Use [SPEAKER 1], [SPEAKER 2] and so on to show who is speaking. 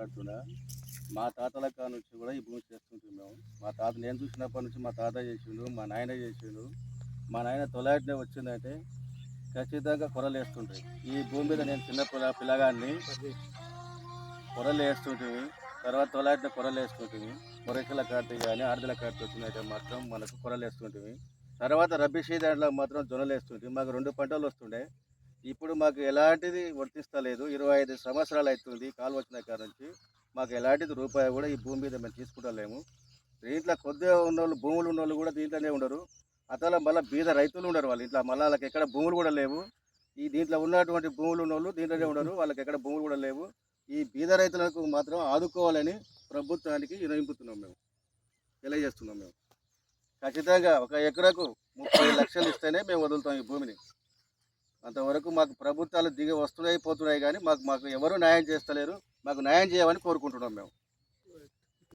[SPEAKER 1] మాట్లాడుతున్నా మా తాతల కాడ నుంచి కూడా ఈ భూమి చేస్తుంటాం మేము. మా తాత నేను చూసినప్పటి నుంచి మా తాత చేసిండు మా నాయన చేసిండు. మా నాయన తొలాటినే వచ్చిందంటే ఖచ్చితంగా కొరలు వేస్తుంటాయి. ఈ భూమి మీద నేను చిన్న పిల్ల పిల్లగాన్ని కొరలు వేస్తుంటుంది తర్వాత తొలాటిన కొరలు వేస్తుంటుంది కొరకల కాటి కానీ ఆడదల కాటి వచ్చినట్టే మాత్రం మనకు కొరలు వేస్తుంటుంది తర్వాత రబ్బీ సీజన్లో మాత్రం జొన్నలు వేస్తుంటుంది మాకు రెండు పంటలు వస్తుండే. ఇప్పుడు మాకు ఎలాంటిది వర్తిస్తలేదు. ఇరవై ఐదు సంవత్సరాలు అవుతుంది కాలు వచ్చిన కాడ నుంచి. మాకు ఎలాంటిది రూపాయి కూడా ఈ భూమి మీద మేము తీసుకుంటలేము. దీంట్లో కొద్దిగా ఉన్నోళ్ళు భూములు ఉన్నోళ్ళు కూడా దీంట్లోనే ఉండరు. అతల మళ్ళీ బీద రైతులు ఉండరు వాళ్ళు. ఇట్లా మళ్ళీ వాళ్ళకి ఎక్కడ భూములు కూడా లేవు. ఈ దీంట్లో ఉన్నటువంటి భూములు ఉన్నోళ్ళు దీంట్లోనే ఉండరు. వాళ్ళకి ఎక్కడ భూములు కూడా లేవు. ఈ బీద రైతులకు మాత్రం ఆదుకోవాలని ప్రభుత్వానికి వినయింపుతున్నాం మేము. తెలియజేస్తున్నాం మేము. ఖచ్చితంగా ఒక ఎకరకు ముప్పై లక్షలు ఇస్తేనే మేము వదులుతాం ఈ భూమిని. అంతవరకు మాకు ప్రభుత్వాలు దిగి వస్తున్నాయి పోతున్నాయి కానీ మాకు మాకు ఎవరు న్యాయం చేస్తలేరు. మాకు న్యాయం చేయమని కోరుకుంటున్నాం మేము.